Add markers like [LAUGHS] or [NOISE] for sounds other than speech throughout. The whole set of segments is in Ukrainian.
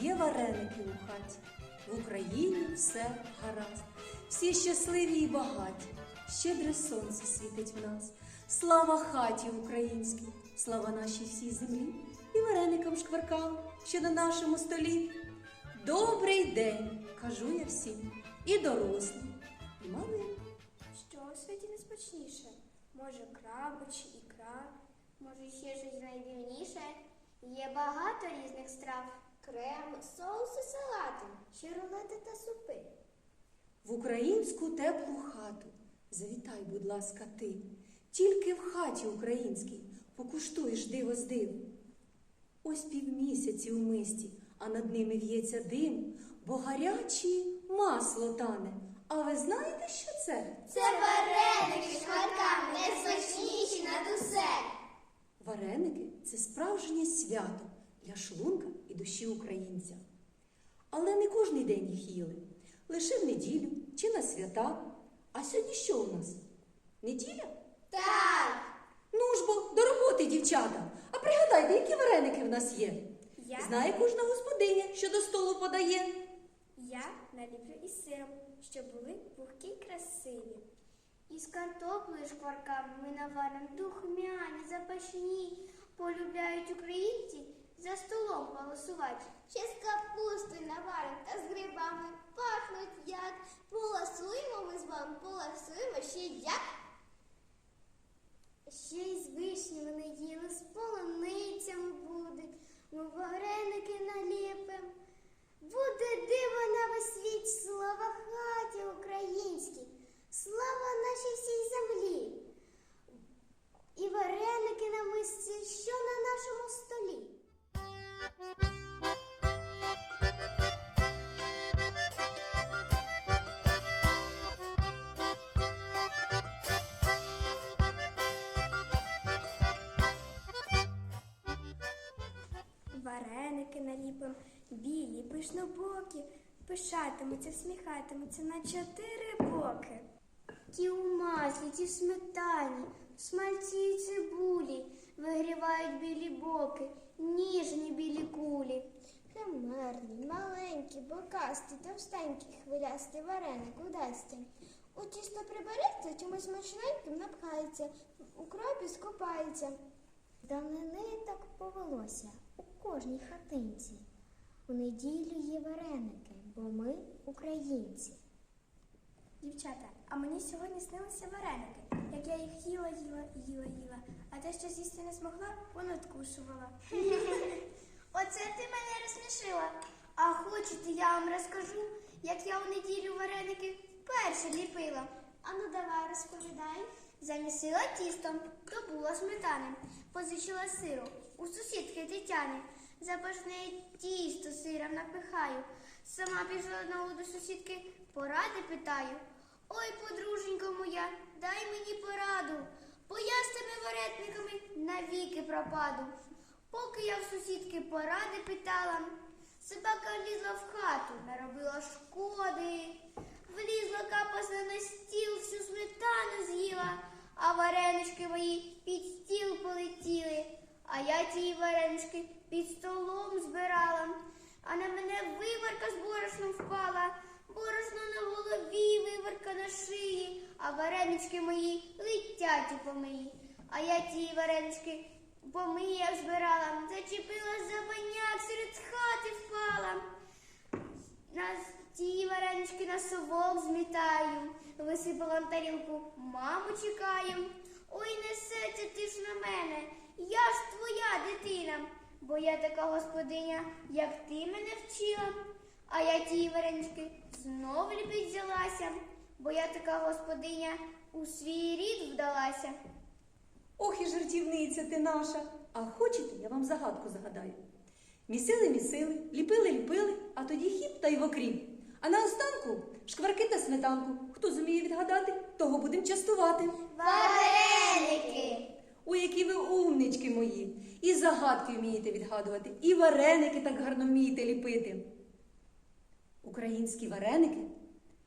Є вареники у хаті, в Україні все гаразд. Всі щасливі і багаті, щедре сонце світить в нас. Слава хаті українській, слава нашій всій землі і вареникам шкваркам, що на нашому столі. Добрий день, кажу я всім, і дорослим, і малим. Що у світі неспочніше? Може, краби чи ікра? Може, ще щось найдивніше? Є багато різних страв. Крем, соуси, салати, ще рулети та супи. В українську теплу хату завітай, будь ласка, ти. Тільки в хаті українській покуштуєш диво з див. Ось півмісяці у мисті, а над ними в'ється дим, бо гарячі масло тане. А ви знаєте, що це? Це вареники з шкварками, найсмачніші над усе. Вареники це справжнє свято для шлунка і душі українця. Але не кожний день їх їли, лише в неділю чи на свята. А сьогодні що у нас? Неділя? Так. Ну ж бо, до роботи, дівчата. А пригадайте, які вареники в нас є? Я? Знає кожна господиня, що до столу подає. Я наліплю із сиром, щоб були пухкі й красиві. Із картоплею шкварками ми наваримо духмяні, запашні. Полюбляють українці за столом голосувати. Ще з капустою наваримо та з грибами пахнуть як. Поласуємо ми з вами, поласуємо ще як. Ще й з вишнями не їли, з полуницями. Ми вареники наліпим. Буде диво на весь світ, слава хаті українській, Вареники наліпим, білі, пишнобокі, пишатимуться, всміхатимуться на чотири боки. Ті у маслі, ті в сметані, в смальці й цибулі, вигрівають білі боки, ніжні білі кулі. Химерний, маленький, бокастий, товстенький, хвилястий вареник удасться. У тісто прибереться, чимось смачненьким напхається, в укропі скопається. Давнини так повелося у кожній хатинці. У неділю є вареники, бо ми українці. Дівчата, а мені сьогодні снилися вареники, як я їх їла, їла, їла, їла, а те, що з'їсти не змогла, понадкушувала. [LAUGHS] Оце ти мене розсмішила. А хочете, я вам розкажу, як я у неділю вареники вперше ліпила. Ану, давай розповідай. Замісила тістом, добула сметани, позичила сиру у сусідки Тетяни. Запашне тісто сиром напихаю. Сама пішла знову до сусідки, поради питаю. Ой, подруженько моя, дай мені пораду, бо я з тими варетниками навіки пропаду. Поки я в сусідки поради питала, собака влізла в хату, наробила шкоди, влізла капасна на стіл, всю сметану з'їла, а варенички мої під стіл полетіли. А я ті варенички під столом збирала, а на мене виварка з борошном впала, борошно на голові, виварка на шиї, а варенички мої летять у помиї. А я ті варенички помиях збирала, зачепила за баняк, серед хати впала. На ті варенички на совок змітаю, висипала тарілку, маму чекаю. Ой, несеться ти ж на мене, я ж твоя дитина, бо я така господиня, як ти мене вчила. А я ті варенички знов ліпить взялася, бо я така господиня у свій рід вдалася. Ох і жартівниця ти наша. А хочете, я вам загадку загадаю. Місили, місили, ліпили, ліпили, а тоді хіп та й в окріп. А наостанку шкварки та сметанку. Хто зуміє відгадати, того будемо частувати. Вареники! Ой, які ви умнички мої! І загадки вмієте відгадувати, і вареники так гарно вмієте ліпити. Українські вареники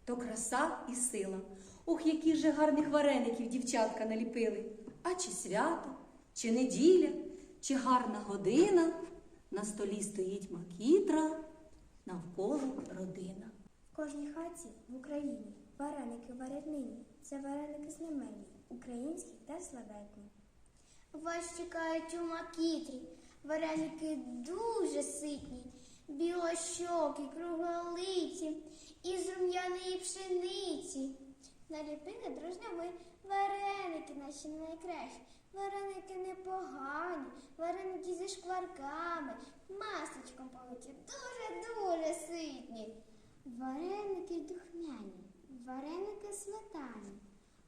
то краса і сила. Ох, які же гарних вареників дівчатка наліпили. А чи свято, чи неділя, чи гарна година. На столі стоїть макітра, навколо родина. Кожній хаті в Україні вареники варять нині. Це вареники знаменні, українські та славетні. Вас чекають у макітрі. Вареники дуже ситні, білощокі, круглолиці із рум'яної пшениці. Наліпили дружно ми вареники наші найкращі. Вареники непогані, вареники зі шкварками, масличком политі, дуже-дуже ситні. Вареники духмяні, вареники сметані,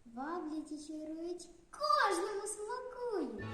ваблять і чарують, кожному смакують.